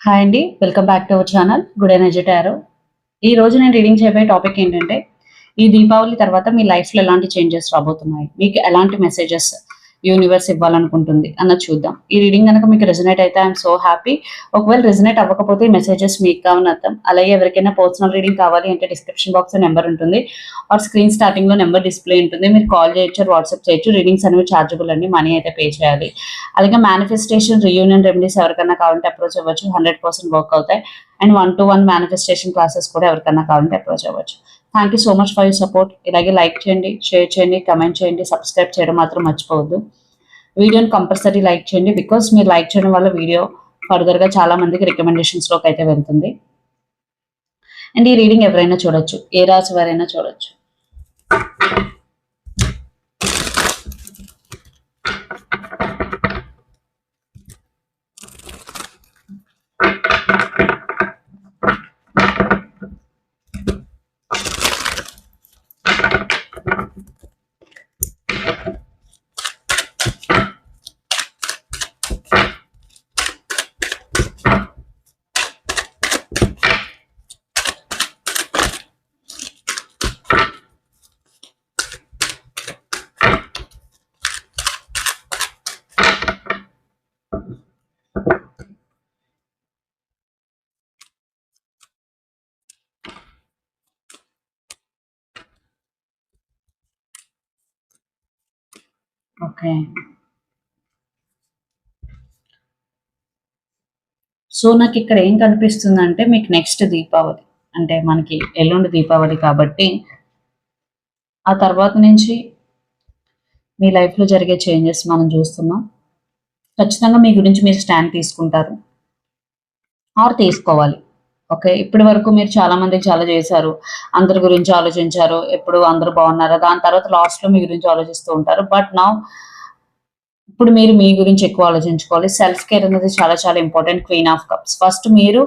Hi అండి welcome back to our channel good energy tarot ఈ రోజు నేను రీడింగ్ చేయబోయే టాపిక్ ఏంటంటే ఈ దీపావళి తర్వాత మీ లైఫ్లో ఎలాంటి చేంజెస్ రాబోతున్నాయి? మీకు ఎలాంటి మెసేజెస్ యూనివర్స్ ఇవ్వాలనుకుంటుంది. అన్నది చూద్దాం. ఈ రీడింగ్ కనుక మీకు రెజనేట్ అయితే ఐఎమ్ సో హ్యాపీ ఒకవేళ రెజనేట్ అవ్వకపోతే ఈ మెసేజెస్ మీకు కావని అర్థం. అలాగే ఎవరికైనా పర్సనల్ రీడింగ్ కావాలి అంటే డిస్క్రిప్షన్ బాక్స్ నెంబర్ ఉంటుంది. ఆర్ స్క్రీన్ స్టార్టింగ్లో నెంబర్ డిస్ప్లే ఉంటుంది. మీరు కాల్ చేయొచ్చు వాట్సాప్ చేయొచ్చు. రీడింగ్స్ అనేవి ఛార్జబుల్ అండి. మనీ అయితే పే చేయాలి. అలాగే మేనిఫెస్టేషన్ రియూనియన్ రెమెడీస్ ఎవరికైనా కావాలంటే అప్రోచ్ అవ్వచ్చు. హండ్రెడ్ పర్సెంట్ వర్క్ అవుతాయి. And one to one manifestation classes కూడా ఎవరికైనా కావాలంటే అప్రోచ్ అవ్వచ్చు. Thank you so much for you support ఇలాగే లైక్ చేయండి షేర్ చేయండి కమెంట్ చేయండి సబ్స్క్రైబ్ చేయడం మాత్రం మర్చిపోవద్దు. వీడియోని కంపల్సరీ లైక్ చేయండి బికాస్ మీరు లైక్ చేయడం వల్ల వీడియో ఫర్దర్గా చాలా మందికి రికమెండేషన్స్లోకి అయితే వెళ్తుంది. అండ్ ఈ రీడింగ్ ఎవరైనా చూడొచ్చు ఏ రాశి వారైనా చూడొచ్చు. ఓకే. సో నాకు ఇక్కడ ఏం కనిపిస్తుందంటే మీకు నెక్స్ట్ దీపావళి. అంటే మనకి ఎల్లుండి దీపావళి కాబట్టి ఆ తర్వాత నుంచి మీ లైఫ్లో జరిగే చేంజెస్ మనం చూస్తున్నాం. ఖచ్చితంగా మీ గురించి మీరు స్టాండ్ తీసుకుంటారు. ఆర్ తీసుకోవాలి. ఓకే? ఇప్పటి వరకు మీరు చాలా మందికి చాలా చేశారు. అందరి గురించి ఆలోచించారు. ఎప్పుడు అందరూ బాగున్నారు? దాని తర్వాత లాస్ట్లో మీ గురించి ఆలోచిస్తూ ఉంటారు. బట్ నా ఇప్పుడు మీరు మీ గురించి ఎక్కువ ఆలోచించుకోవాలి. సెల్ఫ్ కేర్ అనేది చాలా చాలా important queen of cups first మీరు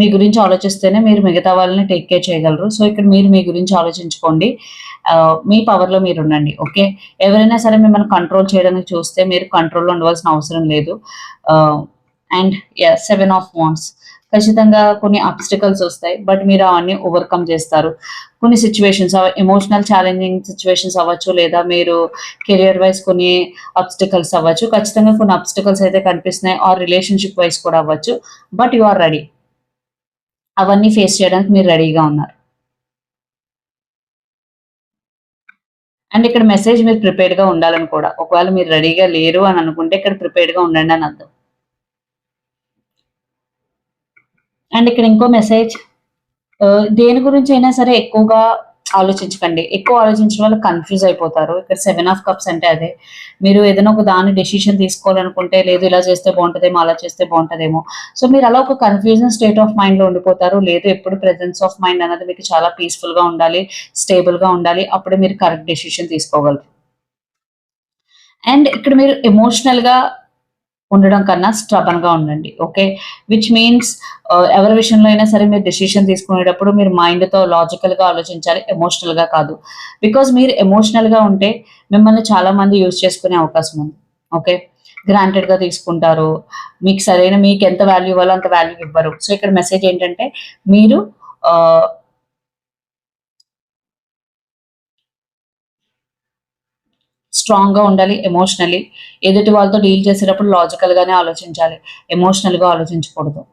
మీ గురించి ఆలోచిస్తేనే మీరు మిగతా వాళ్ళని టేక్ కేర్ చేయగలరు. సో ఇక్కడ మీరు మీ గురించి ఆలోచించుకోండి. మీ పవర్లో మీరు ఉండండి. ఓకే ఎవరైనా సరే మిమ్మల్ని కంట్రోల్ చేయడానికి చూస్తే మీరు కంట్రోల్లో ఉండవలసిన అవసరం లేదు. And seven of wands. ఖచ్చితంగా కొన్ని అబ్స్టికల్స్ వస్తాయి బట్ మీరు అవన్నీ ఓవర్కమ్ చేస్తారు. కొన్ని సిచ్యువేషన్స్ ఎమోషనల్ ఛాలెంజింగ్ సిచ్యువేషన్స్ అవ్వచ్చు లేదా మీరు కెరియర్ వైజ్ కొన్ని అబ్స్టికల్స్ అవ్వచ్చు. ఖచ్చితంగా కొన్ని అబ్స్టికల్స్ అయితే కనిపిస్తున్నాయి ఆర్ రిలేషన్షిప్ వైజ్ కూడా అవ్వచ్చు బట్ యు ఆర్ రెడీ అవన్నీ ఫేస్ చేయడానికి మీరు రెడీగా ఉన్నారు. అండ్ ఇక్కడ మెసేజ్ మీరు ప్రిపేర్డ్గా ఉండాలని కూడా ఒకవేళ మీరు రెడీగా లేరు అని అనుకుంటే ఇక్కడ ప్రిపేర్డ్గా ఉండండి అని అర్థం. అండ్ ఇక్కడ ఇంకో మెసేజ్ దేని గురించి అయినా సరే ఎక్కువగా ఆలోచించకండి. ఎక్కువ ఆలోచించడం వల్ల కన్ఫ్యూజ్ అయిపోతారు. ఇక్కడ సెవెన్ ఆఫ్ కప్స్ అంటే అదే. మీరు ఏదైనా ఒక దాని డెసిషన్ తీసుకోవాలనుకుంటే లేదు ఇలా చేస్తే బాగుంటుందేమో అలా చేస్తే బాగుంటుందేమో. సో మీరు అలా ఒక కన్ఫ్యూజన్ స్టేట్ ఆఫ్ మైండ్లో ఉండిపోతారు. లేదు ఎప్పుడు ప్రెజెన్స్ ఆఫ్ మైండ్ అనేది మీకు చాలా పీస్ఫుల్గా ఉండాలి స్టేబుల్గా ఉండాలి. అప్పుడే మీరు కరెక్ట్ డెసిషన్ తీసుకోగలరు. అండ్ ఇక్కడ మీరు ఎమోషనల్గా ఉండడం కన్నా స్ట్రబన్గా ఉండండి ఓకే విచ్ మీన్స్ ఎవరి విషయంలో అయినా సరే మీరు డెసిషన్ తీసుకునేటప్పుడు మీరు మైండ్తో లాజికల్గా ఆలోచించాలి ఎమోషనల్గా కాదు. బికాజ్ మీరు ఎమోషనల్గా ఉంటే మిమ్మల్ని చాలా మంది యూజ్ చేసుకునే అవకాశం ఉంది ఓకే గ్రాంటెడ్గా తీసుకుంటారు మీకు సరైన మీకు ఎంత వాల్యూ ఇవ్వాలో అంత వాల్యూ ఇవ్వరు. సో ఇక్కడ మెసేజ్ ఏంటంటే మీరు uh, స్ట్రాంగ్గా ఉండాలి ఎమోషనలీ ఎదుటి వాళ్ళతో డీల్ చేసేటప్పుడు లాజికల్గానే ఆలోచించాలి. ఎమోషనల్గా ఆలోచించకూడదు.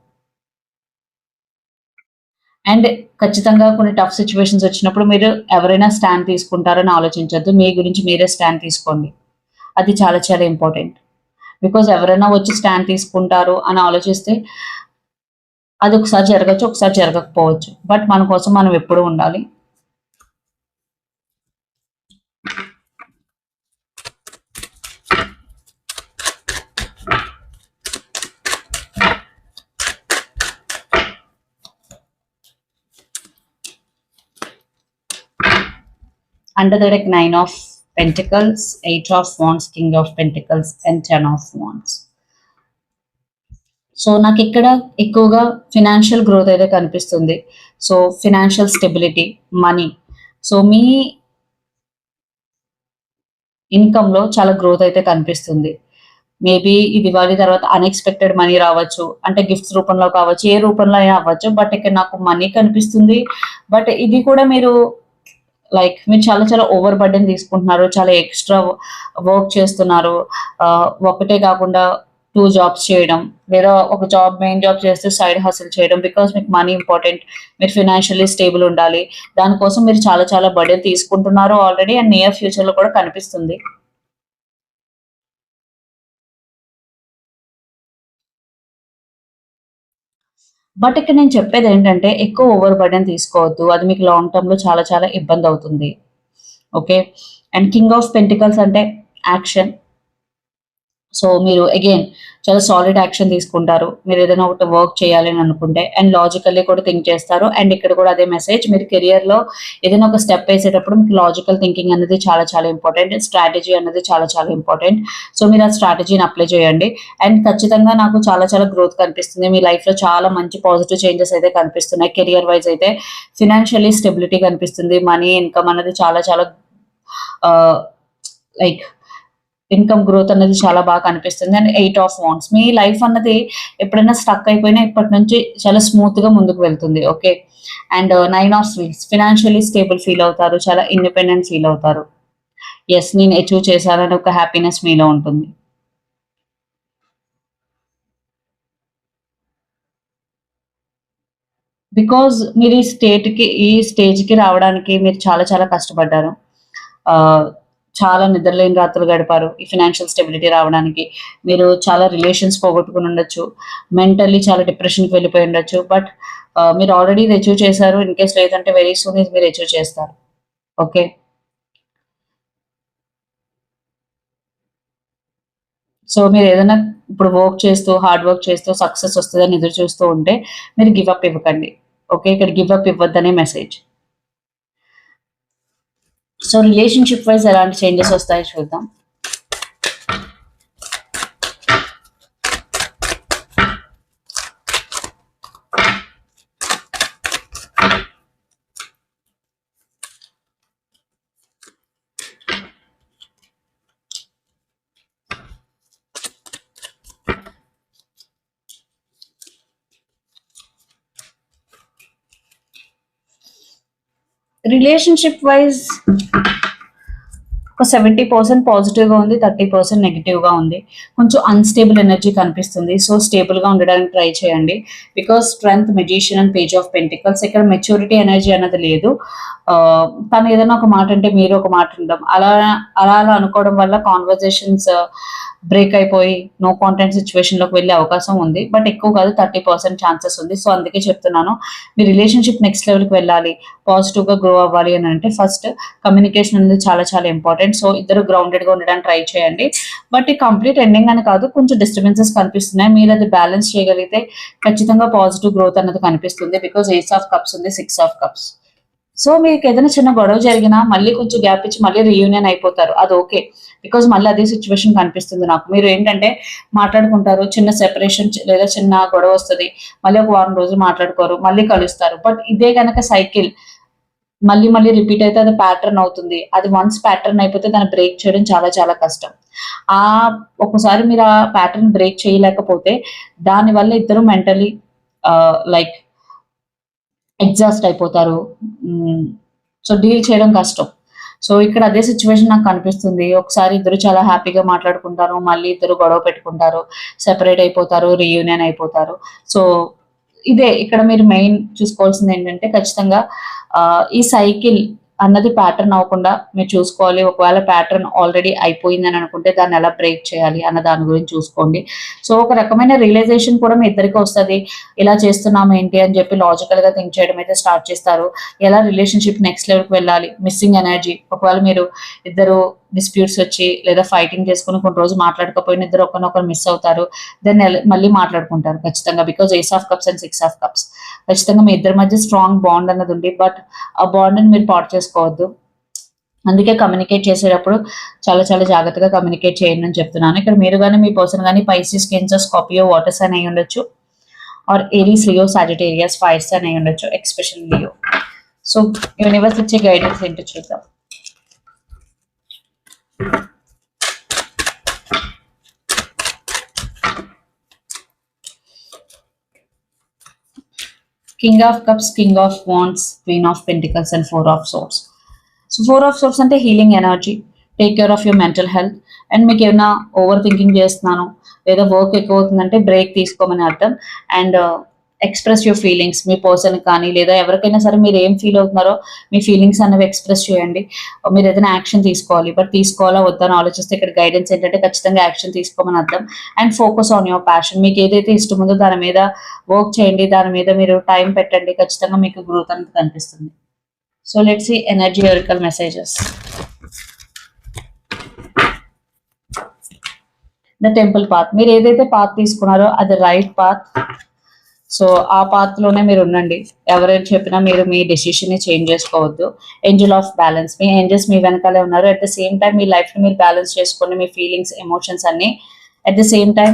అండ్ ఖచ్చితంగా కొన్ని టఫ్ సిచ్యువేషన్స్ వచ్చినప్పుడు మీరు ఎవరైనా స్టాండ్ తీసుకుంటారని ఆలోచించద్దు. మీ గురించి మీరే స్టాండ్ తీసుకోండి. అది చాలా చాలా ఇంపార్టెంట్ బికాజ్ ఎవరైనా వచ్చి స్టాండ్ తీసుకుంటారు అని ఆలోచిస్తే అది ఒకసారి జరగచ్చు ఒకసారి జరగకపోవచ్చు. బట్ మన కోసం మనం ఎప్పుడు ఉండాలి. Under the deck nine of pentacles eight of wands king of pentacles and ten of wands. So నాకు ఇక్కడ ఎక్కువగా ఫినాన్షియల్ గ్రోత్ అయితే కనిపిస్తుంది. So financial stability money so మీ ఇన్కమ్లో చాలా గ్రోత్ అయితే కనిపిస్తుంది. మేబీ ఈ దివాళీ తర్వాత అన్ఎక్స్పెక్టెడ్ మనీ రావచ్చు. అంటే గిఫ్ట్స్ రూపంలో కావచ్చు ఏ రూపంలో అయినా అవ్వచ్చు. బట్ ఇక్కడ నాకు మనీ కనిపిస్తుంది. బట్ ఇది కూడా మీరు లైక్ మీరు చాలా చాలా ఓవర్ బర్డెన్ తీసుకుంటున్నారు చాలా ఎక్స్ట్రా వర్క్ చేస్తున్నారు. ఒకటే కాకుండా టూ జాబ్స్ చేయడం లేదా ఒక జాబ్ మెయిన్ జాబ్ చేస్తే సైడ్ హాసిల్ చేయడం బికాస్ మీకు మనీ ఇంపార్టెంట్ మీరు ఫినాన్షియల్లీ స్టేబుల్ ఉండాలి. దానికోసం మీరు చాలా చాలా బర్డెన్ తీసుకుంటున్నారు ఆల్రెడీ అండ్ నియర్ ఫ్యూచర్లో కూడా కనిపిస్తుంది. బట్ ఇక్కడ నేను చెప్పేది ఏంటంటే ఎక్కువ ఓవర్ బర్డెన్ తీసుకోవద్దు. అది మీకు లాంగ్ టర్మ్లో చాలా చాలా ఇబ్బంది అవుతుంది. Okay and king of pentacles అంటే యాక్షన్ సో మీరు అగైన్ చాలా సాలిడ్ యాక్షన్ తీసుకుంటారు. మీరు ఏదైనా ఒకటి వర్క్ చేయాలని అనుకుంటే అండ్ లాజికల్లీ కూడా థింక్ చేస్తారు. అండ్ ఇక్కడ కూడా అదే మెసేజ్ మీరు కెరియర్లో ఏదైనా ఒక స్టెప్ వేసేటప్పుడు మీకు లాజికల్ థింకింగ్ అనేది చాలా చాలా ఇంపార్టెంట్ స్ట్రాటజీ అనేది చాలా చాలా ఇంపార్టెంట్ సో మీరు ఆ స్ట్రాటజీని అప్లై చేయండి. అండ్ ఖచ్చితంగా నాకు చాలా చాలా గ్రోత్ కనిపిస్తుంది. మీ లైఫ్లో చాలా మంచి పాజిటివ్ చేంజెస్ అయితే కనిపిస్తున్నాయి. కెరియర్ వైజ్ అయితే ఫినాన్షియలీ స్టెబిలిటీ కనిపిస్తుంది. మనీ ఇన్కమ్ అనేది చాలా చాలా uh, లైక్ ఇన్కమ్ గ్రోత్ అనేది చాలా బాగా కనిపిస్తుంది. And eight of wands. Me life అన్నది ఎప్పుడైనా స్టక్ అయిపోయినా ఇప్పటి నుంచి చాలా స్మూత్గా ముందుకు వెళ్తుంది. Okay? And nine of swords financially stable feel అవుతారు. చాలా ఇండిపెండెంట్ ఫీల్ అవుతారు. ఎస్ నేను అచీవ్ చేశానని ఒక హ్యాపీనెస్ మీలో ఉంటుంది. బికాజ్ మీరు ఈ స్టేట్కి ఈ స్టేజ్కి రావడానికి మీరు చాలా చాలా కష్టపడ్డారు. Uh, చాలా నిద్రలేని రాత్రులు గడిపారు ఈ ఫినాన్షియల్ స్టెబిలిటీ రావడానికి. మీరు చాలా రిలేషన్స్ పోగొట్టుకుని ఉండొచ్చు. మెంటల్లీ చాలా డిప్రెషన్కి వెళ్ళిపోయి ఉండొచ్చు. బట్ మీరు ఆల్రెడీ ఇది అచీవ్ చేశారు. ఇన్ కేస్ లేదంటే వెరీ సూన్ ఇది మీరు అచీవ్ చేస్తారు. ఓకే సో మీరు ఏదైనా ఇప్పుడు వర్క్ చేస్తూ హార్డ్ వర్క్ చేస్తూ సక్సెస్ వస్తుందని ఎదురు చూస్తూ ఉంటే మీరు గివ్ అప్ ఇవ్వకండి. ఓకే ఇక్కడ గివ్ అప్ ఇవ్వద్దనే మెసేజ్ సో రిలేషన్షిప్ వైజ్ ఎలాంటి చేంజెస్ వస్తాయో చూద్దాం రిలేషన్షిప్ వైజ్ ఒక సెవెంటీ పర్సెంట్ పాజిటివ్గా ఉంది థర్టీ పర్సెంట్ నెగిటివ్గా ఉంది. కొంచెం అన్స్టేబుల్ ఎనర్జీ కనిపిస్తుంది. సో స్టేబుల్గా ఉండడానికి ట్రై చేయండి. Because strength magician and page of pentacles ఇక్కడ మెచ్యూరిటీ ఎనర్జీ అన్నది లేదు. తను ఏదైనా ఒక మాట అంటే మీరు ఒక మాట ఉండడం అలా అలా అలా అనుకోవడం వల్ల కాన్వర్జేషన్స్ బ్రేక్ అయిపోయి నో కాంటెంట్ సిచ్యువేషన్లోకి వెళ్ళే అవకాశం ఉంది. బట్ ఎక్కువ కాదు థర్టీ పర్సెంట్ ఛాన్సెస్ ఉంది. సో అందుకే చెప్తున్నాను మీ రిలేషన్షిప్ నెక్స్ట్ లెవెల్కి వెళ్ళాలి. పాజిటివ్గా గ్రో అవ్వాలి అని అంటే ఫస్ట్ కమ్యూనికేషన్ అనేది చాలా చాలా ఇంపార్టెంట్ సో ఇద్దరు గ్రౌండెడ్గా ఉండడానికి ట్రై చేయండి. బట్ ఈ కంప్లీట్ ఎండింగ్ అని కాదు కొంచెం డిస్టర్బెన్సెస్ కనిపిస్తున్నాయి. మీరు అది బ్యాలెన్స్ చేయగలిగితే ఖచ్చితంగా పాజిటివ్ గ్రోత్ అనేది కనిపిస్తుంది. బికాస్ ఎయిట్స్ ఆఫ్ కప్స్ ఉంది సిక్స్ ఆఫ్ కప్స్ సో మీకు ఏదైనా చిన్న గొడవ జరిగినా మళ్ళీ కొంచెం గ్యాప్ ఇచ్చి మళ్ళీ రీయూనియన్ అయిపోతారు. అది ఓకే బికాజ్ మళ్ళీ అదే సిచ్యువేషన్ కనిపిస్తుంది నాకు. మీరు ఏంటంటే మాట్లాడుకుంటారు చిన్న సెపరేషన్ లేదా చిన్న గొడవ వస్తుంది. మళ్ళీ ఒక వారం రోజులు మాట్లాడుకోరు మళ్ళీ కలుస్తారు. బట్ ఇదే కనుక సైకిల్ మళ్ళీ మళ్ళీ రిపీట్ అయితే అది ప్యాటర్న్ అవుతుంది. అది వన్స్ ప్యాటర్న్ అయిపోతే దాన్ని బ్రేక్ చేయడం చాలా చాలా కష్టం. ఆ ఒకసారి మీరు ఆ ప్యాటర్న్ బ్రేక్ చేయలేకపోతే దాని వల్ల ఇద్దరు మెంటలీ లైక్ ఎగ్జాస్ట్ అయిపోతారు. సో డీల్ చేయడం కష్టం. సో ఇక్కడ అదే సిచ్యువేషన్ నాకు కనిపిస్తుంది. ఒకసారి ఇద్దరు చాలా హ్యాపీగా మాట్లాడుకుంటారు. మళ్ళీ ఇద్దరు గొడవ పెట్టుకుంటారు. సెపరేట్ అయిపోతారు. రీయూనియన్ అయిపోతారు. సో ఇదే. ఇక్కడ మీరు మెయిన్ చూసుకోవాల్సింది ఏంటంటే ఖచ్చితంగా ఆ, ఈ సైకిల్ అన్నది ప్యాటర్న్ అవ్వకుండా మీరు చూసుకోవాలి. ఒకవేళ ప్యాటర్న్ ఆల్రెడీ అయిపోయిందని అనుకుంటే దాన్ని ఎలా బ్రేక్ చేయాలి అన్న దాని గురించి చూసుకోండి. సో ఒక రకమైన రియలైజేషన్ కూడా మీ ఇద్దరికి వస్తుంది. ఇలా చేస్తున్నాం ఏంటి అని చెప్పి లాజికల్గా థింక్ చేయడం అయితే స్టార్ట్ చేస్తారు. ఎలా రిలేషన్షిప్ నెక్స్ట్ లెవెల్కి వెళ్ళాలి? మిస్సింగ్ ఎనర్జీ ఒకవేళ మీరు ఇద్దరు డిస్ప్యూట్స్ వచ్చి లేదా ఫైటింగ్ చేసుకుని కొన్ని రోజు మాట్లాడకపోయిన ఇద్దరు ఒకరినొకరు మిస్ అవుతారు. దెన్ మళ్ళీ మాట్లాడుకుంటారు ఖచ్చితంగా because ace of cups and six of cups ఖచ్చితంగా మీ ఇద్దరి మధ్య స్ట్రాంగ్ బాండ్ అన్నది ఉంది. బట్ ఆ బాండ్ని మీరు పాటు చేసుకోవద్దు. అందుకే కమ్యూనికేట్ చేసేటప్పుడు చాలా చాలా జాగ్రత్తగా కమ్యూనికేట్ చేయండి అని చెప్తున్నాను. ఇక్కడ మీరు కానీ మీ పర్సన్ కానీ పైసీస్ కెన్సర్ స్కాపియో వాటర్స్ అని అయి ఉండొచ్చు. Or Aries Leo Sagittarius fires అని అయి ఉండొచ్చు ఎక్స్పెషల్ లియో సో యూనివర్స్ ఇచ్చే గైడెన్స్ ఏంటో చూద్దాం. King of cups king of wands queen of pentacles and four of swords so four of swords అంటే healing energy take care of your mental health and మీకు ఏమైనా over thinking చేస్తున్నాను? లేదా work ఎక్కువ అవుతుందంటే బ్రేక్ తీసుకోమని అర్థం. అండ్ ఎక్స్ప్రెస్ యువర్ ఫీలింగ్స్ మీ పర్సన్ కానీ లేదా ఎవరికైనా సరే మీరు ఏం ఫీల్ అవుతున్నారో మీ ఫీలింగ్స్ అనేవి ఎక్స్ప్రెస్ చేయండి. మీరు ఏదైనా యాక్షన్ తీసుకోవాలి బట్ తీసుకోవాలా వద్దని ఆలోచిస్తే ఇక్కడ గైడెన్స్ ఏంటంటే ఖచ్చితంగా యాక్షన్ తీసుకోమని అర్థం. And focus on your passion మీకు ఏదైతే ఇష్టం ఉందో దాని మీద వర్క్ చేయండి దాని మీద మీరు టైం పెట్టండి ఖచ్చితంగా మీకు గ్రోత్ అనేది కనిపిస్తుంది. సో లెట్స్ ఈ ఎనర్జీ ఎవరికల్ మెసేజెస్ ద టెంపుల్ పాత్ మీరు ఏదైతే పాత్ తీసుకున్నారో అది రైట్ పాత్ సో ఆ పాత్లోనే మీరు ఉండండి. ఎవరైనా చెప్పినా మీరు మీ డెసిషన్ని చేంజ్ చేసుకోవద్దు. ఏంజల్ ఆఫ్ బ్యాలెన్స్ మీ ఏంజల్స్ మీ వెనకాలే ఉన్నారు. అట్ ద సేమ్ టైం మీ లైఫ్ని మీరు బ్యాలెన్స్ చేసుకోండి మీ ఫీలింగ్స్ ఎమోషన్స్ అన్ని అట్ ద సేమ్ టైం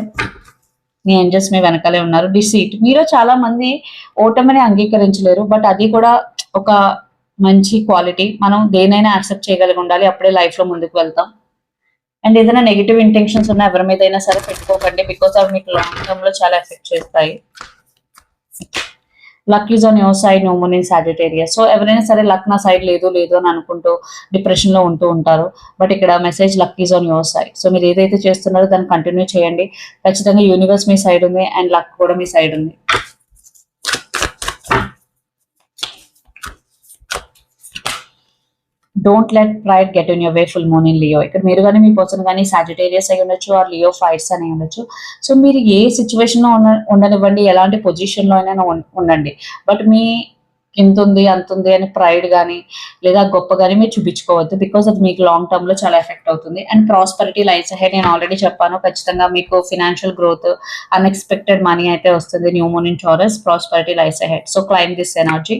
మీ ఏంజల్స్ మీ వెనకాలే ఉన్నారు. డిసీట్ మీరు చాలా మంది ఓటమిని అంగీకరించలేరు. బట్ అది కూడా ఒక మంచి క్వాలిటీ మనం దేనైనా యాక్సెప్ట్ చేయగలిగి ఉండాలి. అప్పుడే లైఫ్లో ముందుకు వెళ్తాం. అండ్ ఏదైనా నెగిటివ్ ఇంటెన్షన్స్ ఉన్న ఎవరి మీద అయినా సరే పెట్టుకోకండి. బికాస్ అవి మీకు లాంగ్ టర్మ్లో చాలా ఎఫెక్ట్ చేస్తాయి. Luck is on your side no moon in Sagittarius so ఎవరైనా సరే లక్ నా సైడ్ లేదు లేదు అని అనుకుంటూ డిప్రెషన్లో ఉంటూ ఉంటారు. బట్ ఇక్కడ message luck is on your side so మీరు ఏదైతే చేస్తున్నారో దాన్ని కంటిన్యూ చేయండి. ఖచ్చితంగా యూనివర్స్ మీ సైడ్ ఉంది అండ్ లక్ కూడా మీ సైడ్ ఉంది. Don't let pride get in your way full moon in Leo ఇక్కడ మీరు కానీ మీ పర్సన్ కానీ సాజిటేరియస్ అయి ఉండొచ్చు ఆర్ లియో ఫైర్స్ అని ఉండొచ్చు. సో మీరు ఏ సిచ్యువేషన్లో ఉన్న ఉండనివ్వండి ఎలాంటి పొజిషన్లో అయినా ఉండండి. బట్ మీ ఇంత ఉంది అంత ఉంది అని ప్రైడ్ కానీ లేదా గొప్ప కానీ మీరు చూపించుకోవద్దు బికాస్ అది మీకు లాంగ్ టర్మ్లో చాలా ఎఫెక్ట్ అవుతుంది. అండ్ ప్రాస్పరిటీ లైఫ్ అహెడ్ నేను ఆల్రెడీ చెప్పాను ఖచ్చితంగా మీకు ఫినాన్షియల్ గ్రోత్ అన్ఎక్స్పెక్టెడ్ మనీ అయితే వస్తుంది. New moon in Taurus prosperity life ahead so claim this energy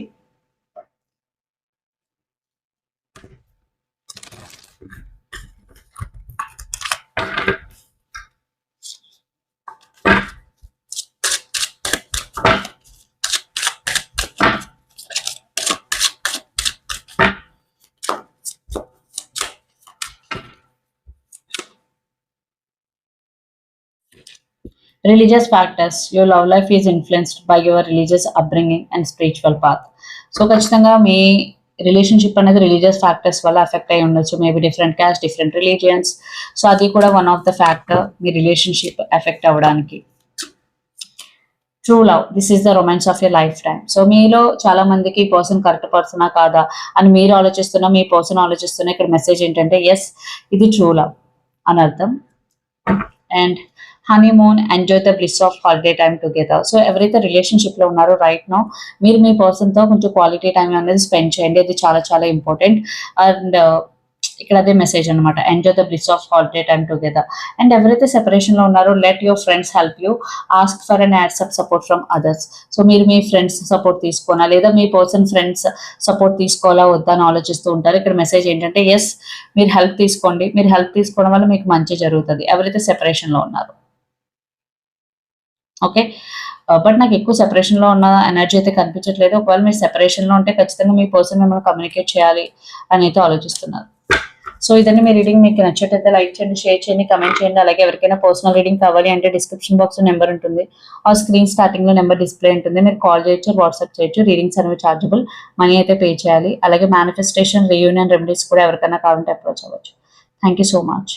religious factors your love life is influenced by your religious upbringing and spiritual path so ఖచ్చితంగా మీ relationship అనేది religious factors వల్ల effect అయి ఉండొచ్చు. Maybe different caste different religions so అది కూడా one of the factor మీ relationship effect అవ్వడానికి. True love this is the romance of your life time so మీలో చాలా మందికి ఈ పర్సన్ కరెక్ట్ పర్సనా కాదా అని మీరు ఆలోచిస్తున్నా మీ పర్సన్ ఆలోచిస్తున్నా ఇక్కడ మెసేజ్ ఏంటంటే ఎస్ ఇది ట్రూ లవ్ అని అర్థం. And honeymoon enjoy the bliss of holiday time together so ఎవరైతే రిలేషన్షిప్లో ఉన్నారో రైట్ నో మీరు మీ పర్సన్తో కొంచెం క్వాలిటీ టైం అనేది స్పెండ్ చేయండి. అది చాలా చాలా ఇంపార్టెంట్ అండ్ uh, ఇక్కడ అదే మెసేజ్ అనమాట enjoy the bliss of holiday time together and ఎవరైతే సెపరేషన్లో ఉన్నారో let your friends help you ask for and accept support from others so మీరు మీ ఫ్రెండ్స్ సపోర్ట్ తీసుకోనా? లేదా మీ పర్సన్ ఫ్రెండ్స్ సపోర్ట్ తీసుకోవాలా? వద్దా? అని ఆలోచిస్తూ ఉంటారు. ఇక్కడ మెసేజ్ ఏంటంటే ఎస్ మీరు హెల్ప్ తీసుకోండి. మీరు హెల్ప్ తీసుకోవడం వల్ల మీకు మంచి జరుగుతుంది. ఎవరైతే సెపరేషన్లో ఉన్నారో. ఓకే బట్ uh, నాకు ఎక్కువ సెపరేషన్లో ఉన్న ఎనర్జీ అయితే కనిపించట్లేదు. ఒకవేళ మీరు సెపరేషన్లో ఉంటే ఖచ్చితంగా మీ పర్సన్ మిమ్మల్ని కమ్యూనికేట్ చేయాలి అని అయితే ఆలోచిస్తున్నారు. సో ఇదండి మీ రీడింగ్ మీకు నచ్చేటైతే లైక్ చేయండి షేర్ చేయండి కమెంట్ చేయండి. అలాగే ఎవరికైనా పర్సనల్ రీడింగ్ కావాలి అంటే డిస్క్రిప్షన్ బాక్స్ నెంబర్ ఉంటుంది. ఆ స్క్రీన్ స్టార్టింగ్లో నెంబర్ డిస్ప్లే ఉంటుంది. మీరు కాల్ చేయొచ్చు వాట్సాప్ చేయొచ్చు. రీడింగ్స్ అనేవి చార్జబుల్ మనీ అయితే పే చేయాలి. అలాగే మేనిఫెస్టేషన్ రీయూనియన్ రెమెడీస్ కూడా ఎవరికైనా కావాలంటే అప్రోచ్ అవ్వచ్చు. Thank you so much